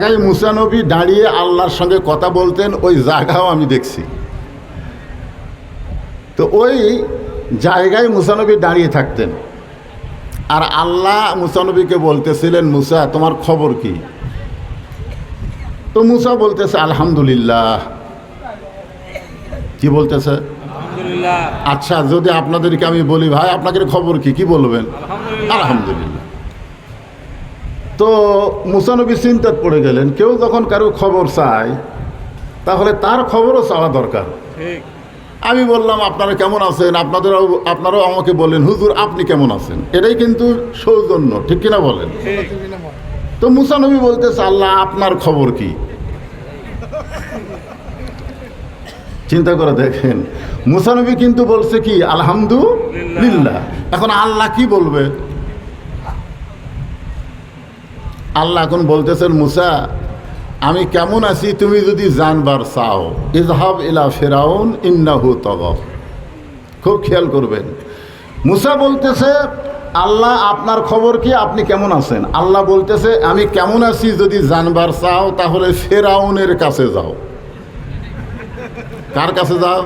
জায়গায় মুসানবী দাঁড়িয়ে আল্লাহর সঙ্গে কথা বলতেন ওই জায়গাও আমি দেখছি। তো ওই জায়গায় মুসানবী দাঁড়িয়ে থাকতেন। আর আল্লাহ মুসানবীকে বলতেছিলেন মুসা তোমার খবর কি? তো মুসা বলতেছে আলহামদুলিল্লাহ। কি বলতেছে? আচ্ছা যদি আপনাদেরকে আমি বলি ভাই আপনাদের খবর কি? কি বলবেন? আলহামদুলিল্লাহ। আলহামদুলিল্লাহ। তো মুসানবী চিন্তাত পড়ে গেলেন কেউ যখন কারও খবর চায় তাহলে তার খবরও চাওয়া দরকার। আমি বললাম আপনারা কেমন আছেন? আপনাদেরও আপনারাও আমাকে বললেন হুজুর আপনি কেমন আছেন? এটাই কিন্তু সৌজন্য ঠিক কিনা বলেন? তো মুসানবী বলতেছে আল্লাহ আপনার খবর কি? চিন্তা করে দেখেন মুসানবী কিন্তু বলছে কি আলহামদুলিল্লাহ। এখন আল্লাহ কি বলবে? আল্লাহ এখন বলতেছেন, মুসা, আমি কেমন আছি তুমি যদি জানবার চাও। ইজহাব ইলা ফেরাউন, ইন্নাহু তগ খুব খেয়াল করবেন। মুসা বলতেছে, আল্লাহ, আপনার খবর কি? আপনি কেমন আছেন? আল্লাহ বলতেছে, আমি কেমন আছি যদি জানবার চাও, তাহলে ফেরাউনের কাছে যাও। কার কাছে যাও?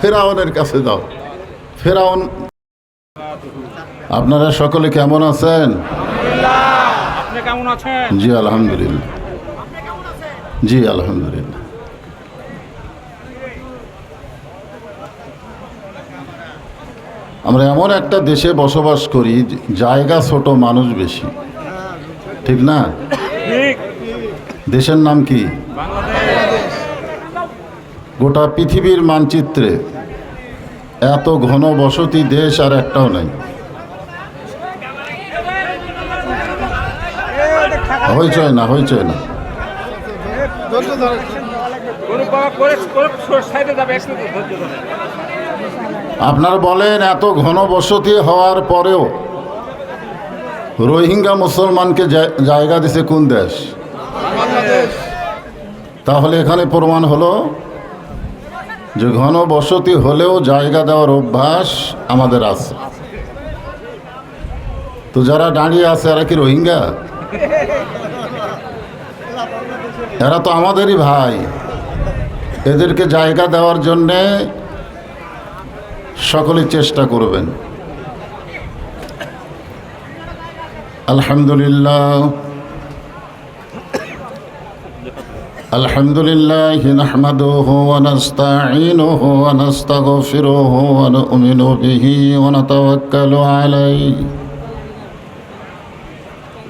ফেরাউনের কাছে যাও। ফেরাউন, আপনারা সকলে কেমন আছেন? কেমন আছেন? জি আলহামদুলিল্লাহ। জি আলহামদুলিল্লাহ। আমরা এমন একটা দেশে বসবাস করি জায়গা ছোট মানুষ বেশি। ঠিক না? দেশের নাম কি? গোটা পৃথিবীর মানচিত্রে এত ঘন বসতি দেশ আর একটাও নাই। হইচয় না হইচয় না। আপনার বলেন, এত ঘন বসতি হওয়ার পরেও রোহিঙ্গা মুসলমানকে জায়- জায়গা দিছে কোন দেশ? তাহলে এখানে প্রমাণ হলো যে ঘন বসতি হলেও জায়গা দেওয়ার অভ্যাস আমাদের আছে। তো যারা দাঁড়িয়ে আছে, এরা কি রোহিঙ্গা? এরা তো আমাদেরই ভাই এদেরকে জায়গা দেওয়ার জন্যে সকলে চেষ্টা করবেন আলহামদুলিল্লাহ الحمد لله نحمده ونستعينه ونستغفره ونؤمن به ونتوكل عليه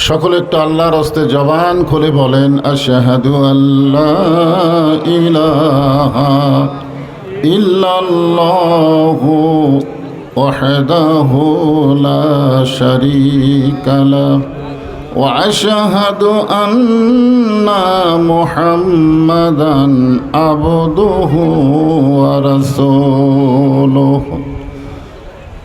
সকলে একটু আল্লাহর হস্তে জবান খুলে বলেন আশাহাদু আল্লাহ ইলাহা ইল্লাল্লাহু ওয়াহদাহু লা শারীকা লাহ وأشهد أن محمدا عبده ورسوله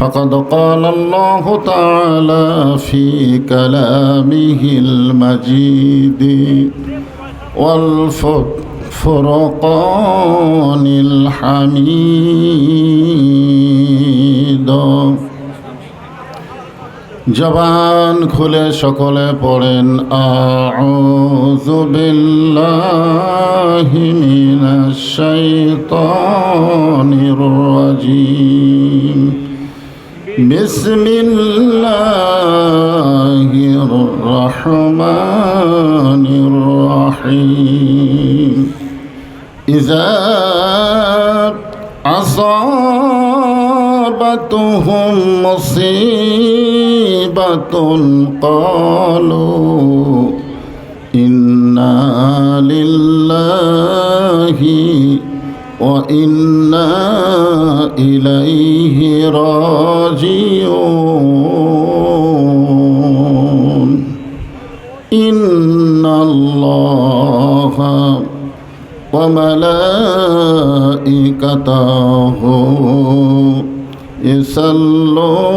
فقد قال الله تعالى في كلامه المجيد والفرقان الحميد জবান খুলে সকলে পড়েন আউযু বিল্লাহি মিনাশ শাইতানির রাজিম بسم الله الرحمن الرحيم. إذا أصابتهم مصيبة قالوا إنا لله وإنا إليه راجعون. إن الله وملائكته يصلون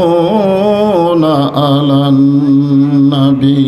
على النبي.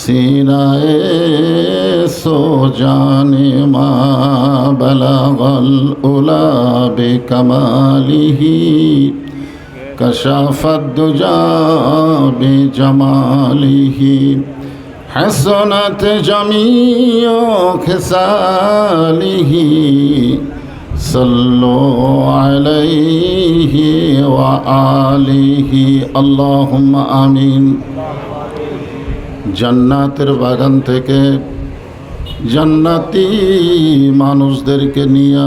সিনায়ে সোজানে মা বলাগল উলা বে কমালিহি কশাফদ্দুজা বে জমালিহি حسنت جميع خصاله صلوا عليه وآله اللهم آمين জান্নাতের বাগান থেকে জান্নাতি মানুষদেরকে নিয়ে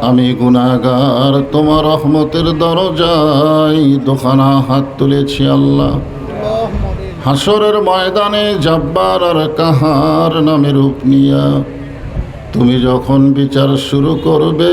আমি গুনাগার তোমার রহমতের দরজায় দোকানা হাত তুলেছি আল্লাহ। হাসরের ময়দানে জব্বার আর কাহার নামে রূপ নিয়া তুমি যখন বিচার শুরু করবে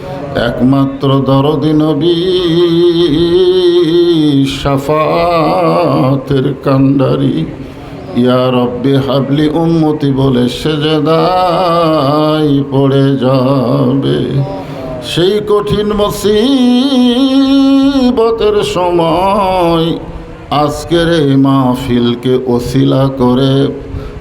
একমাত্র দরদি নবী সাফাতের কান্ডারি ইয়া রব্বি হাবলি উম্মতি বলে সেজেদাই পড়ে যাবে। সেই কঠিন মুসিবতের সময় আজকের এই মাহফিলকে ওসিলা করে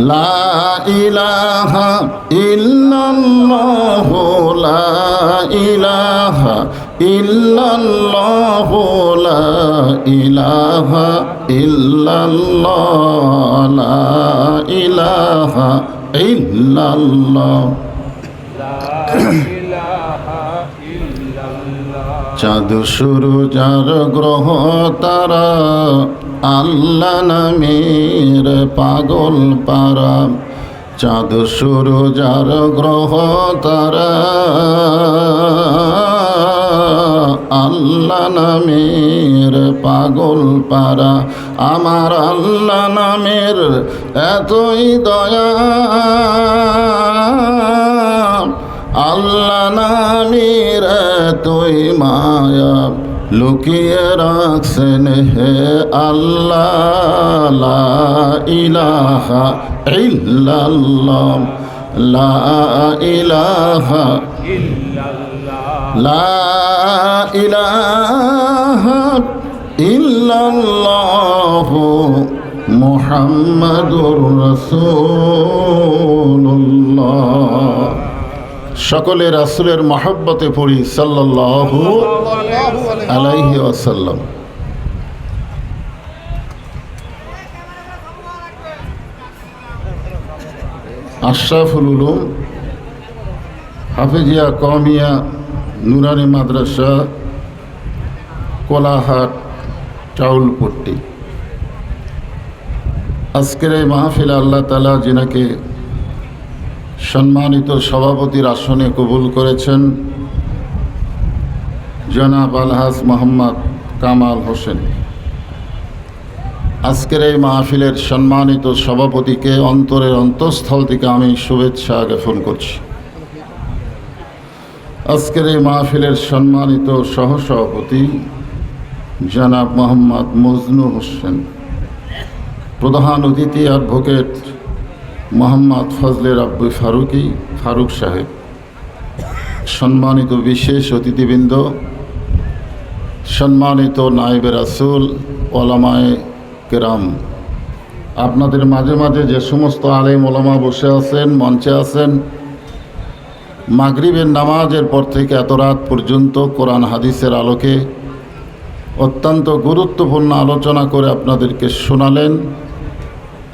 লা ইলাহা ইল্লাল্লাহ লা ইলাহা ইল্লাল্লাহ চাঁদ সূর্য যার গ্রহ তারা আল্লাহ নামের পাগল পারা। চাঁদ শুরু যার গ্রহ তারা। আল্লাহ নামের পাগল পারা। আমার আল্লাহ নামের এতই দয়া। আল্লাহ নামের এতই মায়া। লুকিয়ে রাখছেন হে আল্লাহ ইলাহা ইল্লাল্লাহ লা ইলাহা লা ইল্লাল্লাহ সকলে রাসুলের মহব্বতে পড়ি সাল্লাল্লাহু আলাইহি ওয়াসাল্লাম। আশরাফুল উলুম, হাফিজিয়া কমিয়া নুরানি মাদ্রাসা, কোলাহাট, চাউলপট্টি। আজকের এই মাহফিল আল্লাহ তালা যিনাকে সম্মানিত সভাপতির আসনে কবুল করেছেন জনাব আলহাজ মোহাম্মদ কামাল হোসেন। আজকের এই মাহফিলের সম্মানিত সভাপতিকে অন্তরের অন্তঃস্থল থেকে আমি শুভেচ্ছা জ্ঞাপন করছি। আজকের এই মাহফিলের সম্মানিত সহসভাপতি জনাব মোহাম্মদ মজনু হোসেন, প্রধান অতিথি অ্যাডভোকেট মোহাম্মদ ফজলে রাব্বি ফারুকি, ফারুক সাহেব। সম্মানিত বিশেষ অতিথিবৃন্দ, সম্মানিত নায়েবে রাসুল, ওলামায় কেরাম। আপনাদের মাঝে মাঝে যে সমস্ত আলেম ওলামা বসে আছেন, মঞ্চে আছেন, মাগরিবের নামাজের পর থেকে এত রাত পর্যন্ত কোরআন হাদিসের আলোকে অত্যন্ত গুরুত্বপূর্ণ আলোচনা করে আপনাদেরকে শোনালেন।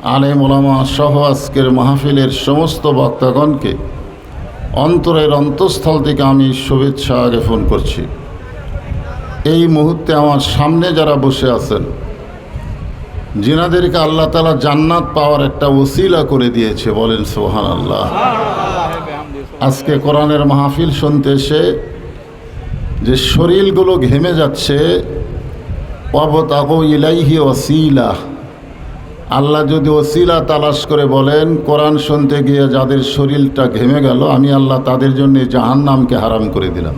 আলেম ওলামা সহ আজকের মাহফিলের সমস্ত বক্তাগণকে অন্তরের অন্তঃস্থল থেকে আমি শুভেচ্ছা জ্ঞাপন করছি। এই মুহূর্তে আমার সামনে যারা বসে আছেন, জিনাদেরকে আল্লাহ তালা জান্নাত পাওয়ার একটা ওসিলা করে দিয়েছে, বলেন সোহান আল্লাহ আজকে কোরআনের মাহফিল শুনতে এসে যে শরীরগুলো ঘেমে যাচ্ছে অবতাগো ইলাইহি ওসিলা আল্লাহ যদি ওসিলা তালাশ করে বলেন, কোরআন শুনতে গিয়ে যাদের শরীরটা ঘেমে গেল, আমি আল্লাহ তাদের জন্য জাহান নামকে হারাম করে দিলাম।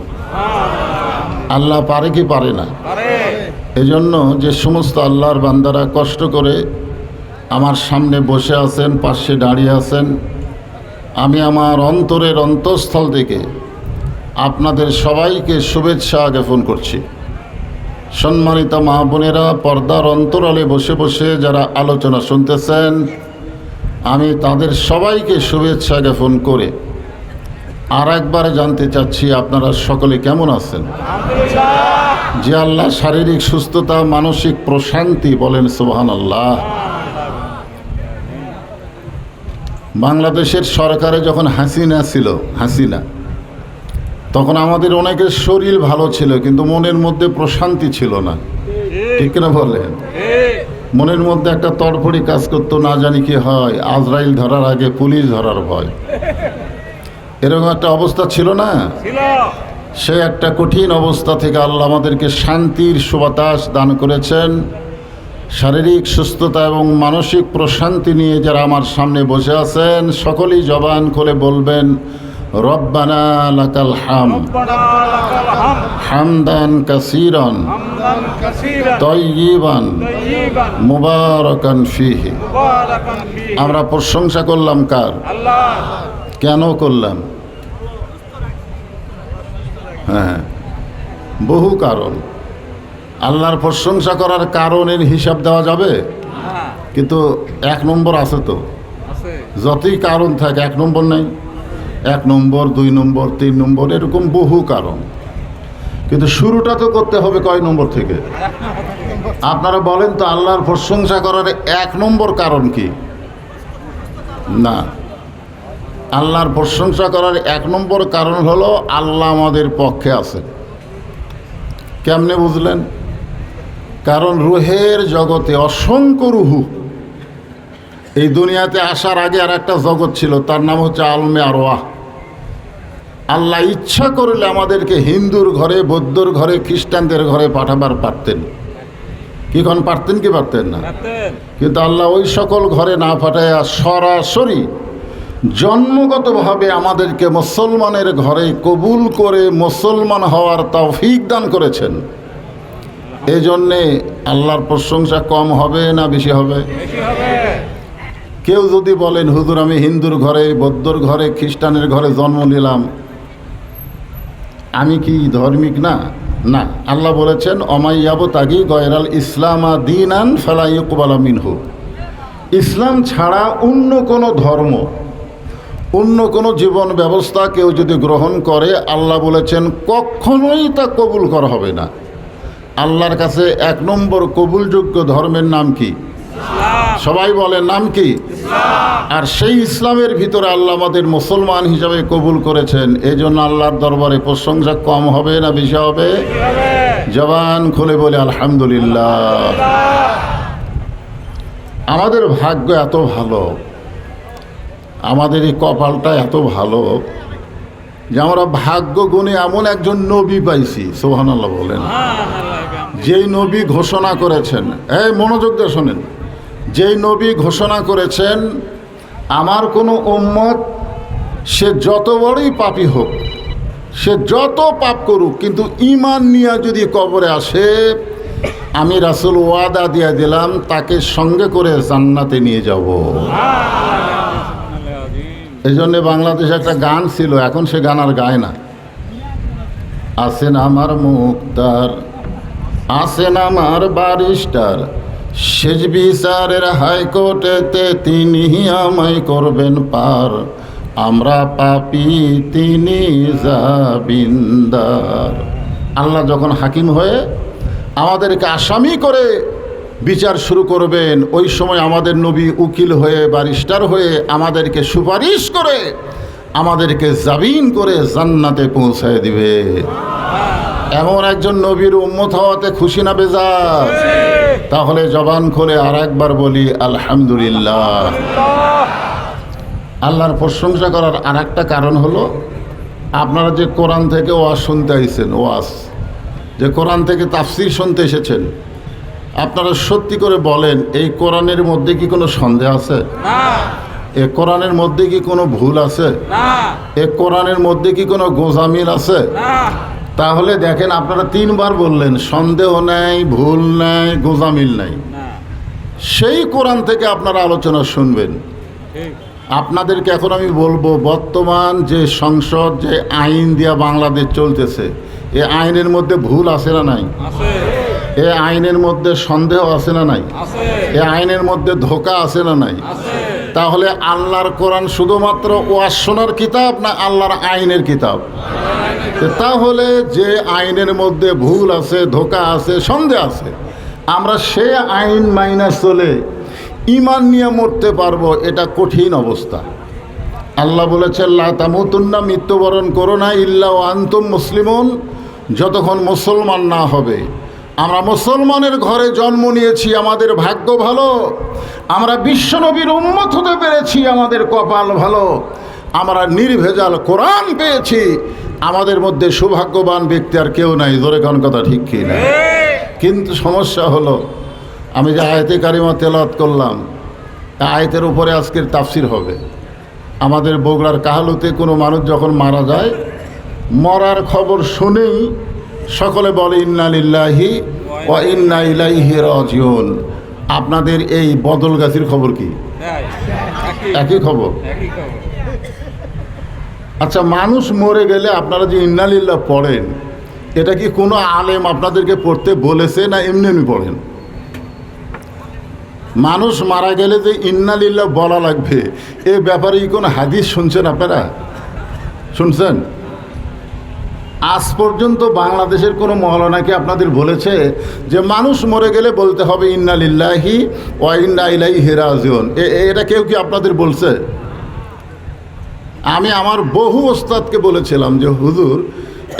আল্লাহ পারে কি পারে না? এজন্য যে সমস্ত আল্লাহর বান্দারা কষ্ট করে আমার সামনে বসে আছেন, পাশে দাঁড়িয়ে আছেন, আমি আমার অন্তরের অন্তঃস্থল থেকে আপনাদের সবাইকে শুভেচ্ছা জ্ঞাপন করছি। সম্মানিত মা বোনেরা, পর্দার অন্তরালে বসে বসে যারা আলোচনা শুনতেছেন, আমি তাদের সবাইকে শুভেচ্ছা জ্ঞাপন করে আর একবার জানতে চাচ্ছি আপনারা সকলে কেমন আছেন? যে আল্লাহ শারীরিক সুস্থতা, মানসিক প্রশান্তি বলেন সুবহান আল্লাহ বাংলাদেশের সরকারে যখন হাসিনা ছিল, হাসিনা তখন আমাদের অনেকের শরীর ভালো ছিল কিন্তু মনের মধ্যে প্রশান্তি ছিল না। ঠিক কিনা বলেন? মনের মধ্যে একটা তড়ফড়ি কাজ করতো না জানি কি হয়। আজরাইল ধরার আগে পুলিশ ধরার ভয়। এরকম একটা অবস্থা ছিল না? সে একটা কঠিন অবস্থা থেকে আল্লাহ আমাদেরকে শান্তির সুবাতাস দান করেছেন। শারীরিক সুস্থতা এবং মানসিক প্রশান্তি নিয়ে যারা আমার সামনে বসে আছেন সকলেই জবান খুলে বলবেন রব্বানা লাকাল হাম। হামদান কাসিরান। তৈবান মুবারকান ফিহি। আমরা প্রশংসা করলাম কার? কেন করলাম? হ্যাঁ। বহু কারণ। আল্লাহর প্রশংসা করার কারণের হিসাব দেওয়া যাবে? হ্যাঁ। কিন্তু এক নম্বর আছে তো। যতই কারণ থাকে এক নম্বর নেই। এক নম্বর, দুই নম্বর, তিন নম্বর, এরকম বহু কারণ। কিন্তু শুরুটা তো করতে হবে কয় নম্বর থেকে? আপনারা বলেন তো আল্লাহর প্রশংসা করার এক নম্বর কারণ কি? না। আল্লাহর প্রশংসা করার এক নম্বর কারণ হলো আল্লাহ আমাদের পক্ষে আছে। কেমনে বুঝলেন? কারণ রুহের জগতে অসংখ্য রুহু। এই দুনিয়াতে আসার আগে আর একটা জগৎ ছিল, তার নাম হচ্ছে আলমে আরোয়াহ। আল্লাহ ইচ্ছা করলে আমাদেরকে হিন্দুর ঘরে বৌদ্ধর ঘরে খ্রিস্টানদের ঘরে পাঠাবার পারতেন। কি কোন পারতেন কি পারতেন না? কিন্তু আল্লাহ ওই সকল ঘরে না পাঠাইয়া সরাসরি জন্মগতভাবে আমাদেরকে মুসলমানের ঘরে কবুল করে মুসলমান হওয়ার তৌফিক দান করেছেন। এই জন্যে আল্লাহর প্রশংসা কম হবে না বেশি হবে? বেশি হবে। কেউ যদি বলেন হুজুর আমি হিন্দুর ঘরে বৌদ্ধর ঘরে খ্রিস্টানের ঘরে জন্ম নিলাম। আমি কি ধর্মিক না? না। আল্লাহ বলেছেন অমাইয়াব তাগি গয়রাল ইসলামা দিন আন ফেলাইকুবালা মিনহু। ইসলাম ছাড়া অন্য কোনো ধর্ম, অন্য কোনো জীবন ব্যবস্থা কেউ যদি গ্রহণ করে, আল্লাহ বলেছেন, কখনোই তা কবুল করা হবে না। আল্লাহর কাছে এক নম্বর কবুলযোগ্য ধর্মের নাম কি? সবাই বলে নাম কি? আর সেই ইসলামের ভিতরে আল্লাহ আমাদের মুসলমান হিসাবে কবুল করেছেন এই জন্য আল্লাহর দরবারে প্রশংসা কম হবে না বেশি হবে? জবান খুলে বলে, আলহামদুলিল্লাহ। আমাদের ভাগ্য এত ভালো, আমাদের এই কপালটা এত ভালো যে আমরা ভাগ্য গুণে এমন একজন নবী পাইছি সোহান আল্লাহ বলেন। যেই নবী ঘোষণা করেছেন, এই মনোযোগ দিয়ে শোনেন। যেই নবী ঘোষণা করেছেন, আমার কোনো উম্মত, সে যত বড়ই পাপী হোক, সে যত পাপ করুক, কিন্তু ইমান নিয়ে যদি কবরে আসে, আমি রাসুল ওয়াদা দিয়ে দিলাম, তাকে সঙ্গে করে জান্নাতে নিয়ে যাব। এই জন্যে বাংলাদেশে একটা গান ছিল, এখন সে গান আর গায় না। আসেন আমার মুক্তার, আসেন আমার বারিস্টার শেষ বিচারের হাইকোর্টেতে তিনি আমায় করবেন পার। আমরা পাপি, তিনি জাবিন্দার আল্লাহ যখন হাকিম হয়ে আমাদেরকে আসামি করে বিচার শুরু করবেন, ওই সময় আমাদের নবী উকিল হয়ে বারিস্টার হয়ে আমাদেরকে সুপারিশ করে আমাদেরকে জাবিন করে জান্নাতে পৌঁছায় দিবে। এমন একজন নবীর উম্মত হওয়াতে খুশি না বেজার? তাহলে জবান খুলে আর একবার বলি আলহামদুলিল্লাহ। আল্লাহর প্রশংসা করার আর একটা কারণ হলো আপনারা যে কোরআন থেকে ওয়াজ শুনতে আইছেন ওয়াজ যে কোরআন থেকে তাফসির শুনতে এসেছেন আপনারা সত্যি করে বলেন এই কোরআনের মধ্যে কি কোনো সন্দেহ আছে? এ কোরআনের মধ্যে কি কোনো ভুল আছে? এ কোরআনের মধ্যে কি কোনো গোজামিল আছে? তাহলে দেখেন আপনারা তিনবার বললেন সন্দেহ নেই ভুল নেই গোজামিল নেই। সেই কোরআন থেকে আপনারা আলোচনা শুনবেন। আপনাদেরকে এখন আমি বলব বর্তমান যে সংসদ যে আইন দিয়া বাংলাদেশ চলতেছে এ আইনের মধ্যে ভুল আছে না নাই? এ আইনের মধ্যে সন্দেহ আছে না নাই? এ আইনের মধ্যে ধোকা আছে না নাই? তাহলে আল্লাহর কোরআন শুধুমাত্র ওয়াজ শোনার কিতাব না আল্লাহর আইনের কিতাব? তাহলে যে আইনের মধ্যে ভুল আছে, ধোকা আছে, সন্দেহ আছে, আমরা সে আইন মাইনাস চলে ইমান নিয়ে মরতে পারব, এটা কঠিন অবস্থা। আল্লাহ বলেছে তামুতুন্না, মৃত্যুবরণ করো না, ইল্লা আন্তম মুসলিমন, যতক্ষণ মুসলমান না হবে। আমরা মুসলমানের ঘরে জন্ম নিয়েছি আমাদের ভাগ্য ভালো। আমরা বিশ্বনবীর উন্মত হতে পেরেছি আমাদের কপাল ভালো। আমরা নির্ভেজাল কোরআন পেয়েছি আমাদের মধ্যে সৌভাগ্যবান ব্যক্তি আর কেউ নাই। ধরে কোন কথা ঠিক কি না? কিন্তু সমস্যা হলো আমি যে আয়তে কারিমা তেলাত করলাম তা আয়তের উপরে আজকের তাফসির হবে। আমাদের বগুড়ার কাহালুতে কোনো মানুষ যখন মারা যায় মরার খবর শুনেই সকলে বলে ইন্না লিল্লাহি ও ইন্না ইলাইহি রাজিউন। আপনাদের এই বদল গাছির খবর কি? তাই একই খবর। আচ্ছা মানুষ মরে গেলে আপনারা যে ইন্নালিল্লাহ পড়েন এটা কি কোনো আলেম আপনাদেরকে পড়তে বলেছে না এমনি এমনি পড়েন? মানুষ মারা গেলে যে ইন্নালিল্লাহ বলা লাগবে এ ব্যাপারে কোনো হাদিস শুনছেন আপনারা? শুনছেন? আজ পর্যন্ত বাংলাদেশের কোনো মহলানাকে আপনাদের বলেছে যে মানুষ মরে গেলে বলতে হবে ইন্নালিল্লাহি ও ইন্না ইলাই হেরাজিউন এটা কেউ কি আপনাদের বলছে? আমি আমার বহু ওস্তাদকে বলেছিলাম যে, হুজুর,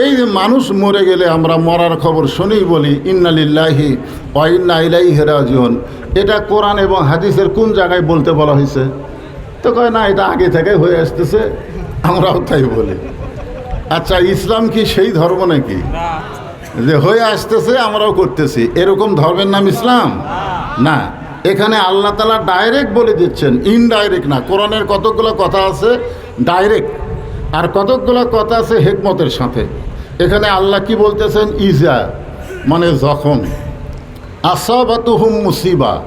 এই যে মানুষ মরে গেলে আমরা মরার খবর শুনেই বলি ইন্নালিল্লাহি ওয়াইন্না ইলাই হেরাজিউন এটা কোরআন এবং হাদিসের কোন জায়গায় বলতে বলা হয়েছে? তো কয়, না, এটা আগে থেকে হয়ে আসতেছে, আমরাও তাই বলি। আচ্ছা ইসলাম কি সেই ধর্ম নাকি? যে হয়ে আসতেছে আমরাও করতেছি। এরকম ধর্মের নাম ইসলাম? না। এখানে আল্লাহ তালা ডাইরেক্ট বলে দিচ্ছেন ইনডাইরেক্ট না। কোরআনের কতগুলো কথা আছে ডাইরেক্ট আর কতকগুলো কথা আছে হেকমতের সাথে। এখানে আল্লাহ কি বলতেছেন? ইজা মানে যখন আসাবাতুহুম মুসিবা।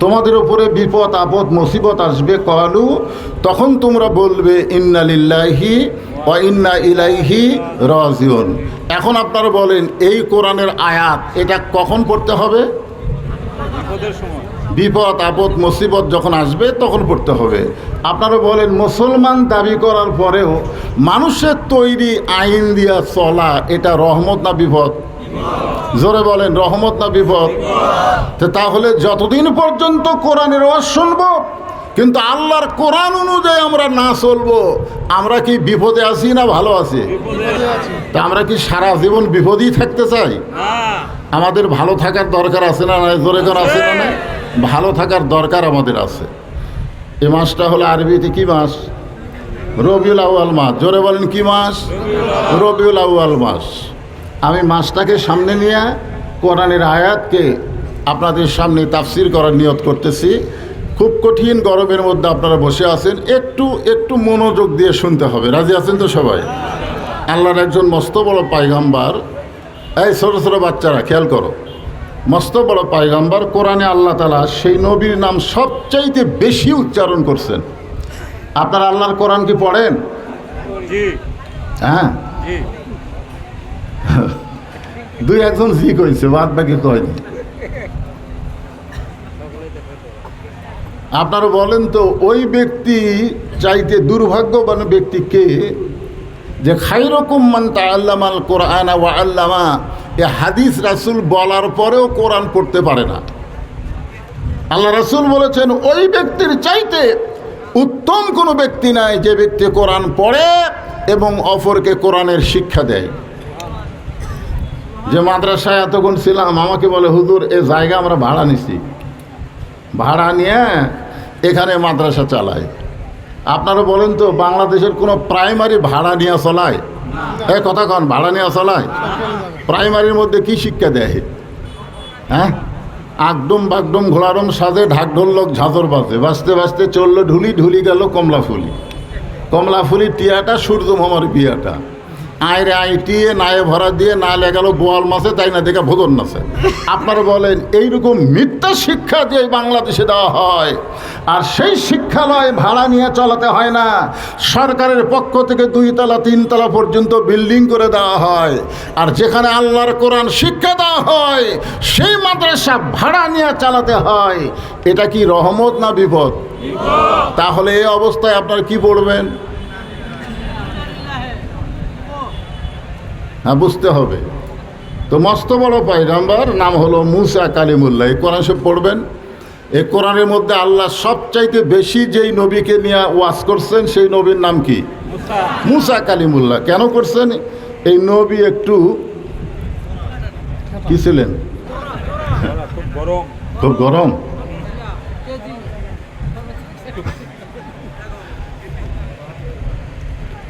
তোমাদের উপরে বিপদ আপদ মুসিবত আসবে। কলু তখন তোমরা বলবে ইন্নালিল্লাহি ইন্না ইলাইহি রাজিউন। এখন আপনারা বলেন এই কোরআনের আয়াত এটা কখন পড়তে হবে? বিপদ আপদ মুসিবত যখন আসবে তখন পড়তে হবে। আপনারা বলেন মুসলমান দাবি করার পরেও মানুষের তৈরি আইন দিয়া চলা এটা রহমত না বিপদ? জোরে বলেন রহমত না বিপদ? তো তাহলে যতদিন পর্যন্ত কোরআনের শুনব কিন্তু আল্লাহর কোরআন অনুযায়ী আমরা না চলবো আমরা কি বিপদে আছি না ভালো আছি? তা আমরা কি সারা জীবন বিপদেই থাকতে চাই? আমাদের ভালো থাকার দরকার আছে না নাই? জোরে কর আছে না নাই? ভালো থাকার দরকার আমাদের আছে। এই মাসটা হলো আরবিতে কি মাস? রবিউল আউয়াল মাস। জোরে বলেন কি মাস? রবিউল আউয়াল মাস। আমি মাসটাকে সামনে নিয়ে কোরআনের আয়াতকে আপনাদের সামনে তাফসির করার নিয়ত করতেছি। খুব কঠিন গরমের মধ্যে আপনারা বসে আছেন একটু একটু মনোযোগ দিয়ে শুনতে হবে। রাজি আছেন তো সবাই? আল্লাহর একজন মস্ত বড় পাইগাম্বার। এই ছোটো ছোটো বাচ্চারা খেয়াল করো। মস্ত বড় পায়গাম্বার কোরআনে আল্লাহ তালা সেই নবীর নাম সবচাইতে বেশি উচ্চারণ করছেন। আপনারা আল্লাহর কোরআন কি পড়েন? হ্যাঁ? দুই একজন জি কইছে বাদ বাকি কয়নি আপনারা বলেন তো, ওই ব্যক্তি চাইতে দুর্ভাগ্যবান ব্যক্তি কে? যে খাইরকম মান তাল্লামাল কোরআন ওয়া আল্লামা, এ হাদিস রাসূল বলার পরেও কোরআন পড়তে পারে না। আল্লাহ রাসূল বলেছেন, ওই ব্যক্তির চাইতে উত্তম কোনো ব্যক্তি নাই যে ব্যক্তি কোরআন পড়ে এবং অপরকে কোরআনের শিক্ষা দেয়। যে মাদ্রাসায় এতক্ষণ ছিলাম, আমাকে বলে, হুজুর, এ জায়গা আমরা ভাড়া নিছি। ভাড়া নিয়ে এখানে মাদ্রাসা চালায়। আপনারা বলেন তো, বাংলাদেশের কোনো প্রাইমারি ভাড়া নিয়ে চলায়? এ কথা কন, ভাড়া নিয়ে চলায়? প্রাইমারির মধ্যে কি শিক্ষা দেয়? হ্যাঁ? আগডুম বাগডুম ঘোড়ারম সাজে ঢাক ঢোলক ঝাঁঝর বাজে। বাজতে বাজতে চলল ঢুলি ঢুলি গেল কমলা ফুলি কমলা ফুলির টিয়াটা সূর্যমামার বিয়াটা। আয় রে আই টিয়ে নায়ে ভরা দিয়ে না লেগালো বোয়াল মাছে তাই না দেখে ভোদন নাচে আপনারা বলেন এইরকম মিথ্যা শিক্ষা যে বাংলাদেশে দেওয়া হয়। আর সেই শিক্ষালয় ভাড়া নিয়ে চালাতে হয় না। সরকারের পক্ষ থেকে দুইতলা তিনতলা পর্যন্ত বিল্ডিং করে দেওয়া হয়। আর যেখানে আল্লাহর কোরআন শিক্ষা দেওয়া হয় সেই মাদ্রাসা ভাড়া নিয়ে চালাতে হয়। এটা কি রহমত না বিপদ? তাহলে এই অবস্থায় আপনার কি পড়বেন হ্যাঁ বুঝতে হবে। তো মস্ত বড় পাইগাম্বার নাম হলো মুসা কালিমুল্লাহ। এই কোরআন সব পড়বেন। এই কোরআনের মধ্যে আল্লাহ সবচাইতে বেশি যেই নবীকে নিয়ে ওয়াজ করছেন সেই নবীর নাম কি? মুসা। কালিমুল্লাহ। কেন করছেন? এই নবী একটু কি ছিলেন? খুব গরম?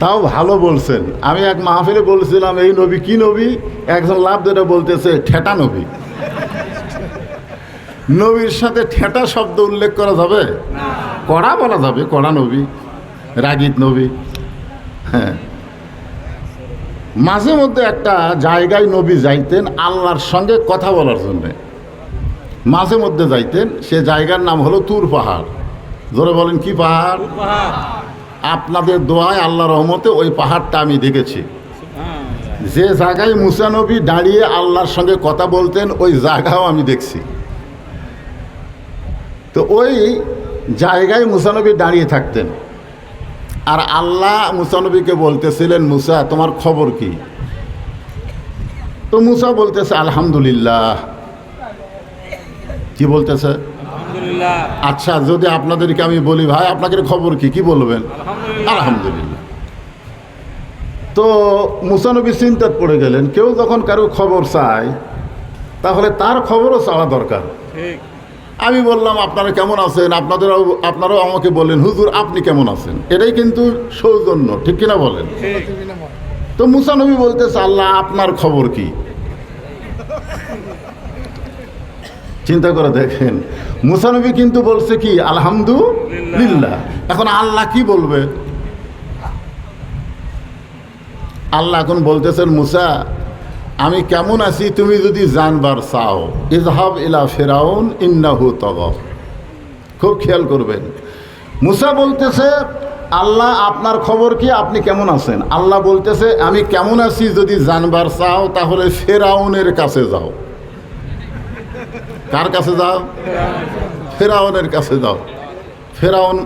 তাও ভালো বলছেন। আমি এক মাহফিলে বলছিলাম, এই নবী কি নবী? একজন লাভ ধরে বলতেছে, ঠেটা নবী। নবীর সাথে ঠেটা শব্দ উল্লেখ করা যাবে? কড়া বলা যাবে, কড়া নবী, রাগিত নবী। হ্যাঁ। মাঝে মধ্যে একটা জায়গায় নবী যাইতেন আল্লাহর সঙ্গে কথা বলার জন্যে। মাঝে মধ্যে যাইতেন, সে জায়গার নাম হলো তুর পাহাড়। ধরে বলেন, কি পাহাড়। আপনাদের দোয়ায় আল্লাহ রহমতে ওই পাহাড়টা আমি দেখেছি। যে জায়গায় মুসানবী দাঁড়িয়ে আল্লাহর সঙ্গে কথা বলতেন, ওই জায়গাও আমি দেখছি। তো ওই জায়গায় মুসানবী দাঁড়িয়ে থাকতেন। আর আল্লাহ মুসানবীকে বলতেছিলেন, মুসা, তোমার খবর কি? তো মুসা বলতেছে, আলহামদুলিল্লাহ। কি বলতেছে? আচ্ছা যদি আপনাদেরকে আমি বলি ভাই আপনাদের খবর কি? কি বলবেন? আলহামদুলিল্লাহ। তো মুসানবী চিন্তাত পড়ে গেলেন কেউ যখন কারও খবর চায় তাহলে তার খবরও চাওয়া দরকার। আমি বললাম আপনারা কেমন আছেন? আপনাদেরও আপনারাও আমাকে বললেন হুজুর আপনি কেমন আছেন? এটাই কিন্তু সৌজন্য ঠিক কিনা বলেন? তো মুসানবী বলতেছে আল্লাহ আপনার খবর কি? চিন্তা করে দেখেন। মুসানবী কিন্তু বলছে কি, আলহামদুলিল্লাহ। এখন আল্লাহ কি বলবে? আল্লাহ এখন বলতেছেন, মুসা, আমি কেমন আছি তুমি যদি জানবার চাও। ইজহাব ইলা ফেরাউন, ইন্নাহু তগ খুব খেয়াল করবেন। মুসা বলতেছে, আল্লাহ, আপনার খবর কি? আপনি কেমন আছেন? আল্লাহ বলতেছে, আমি কেমন আছি যদি জানবার চাও, তাহলে ফেরাউনের কাছে যাও। কার কাছে যাও? ফেরাউনের কাছে যাও। ফেরাউন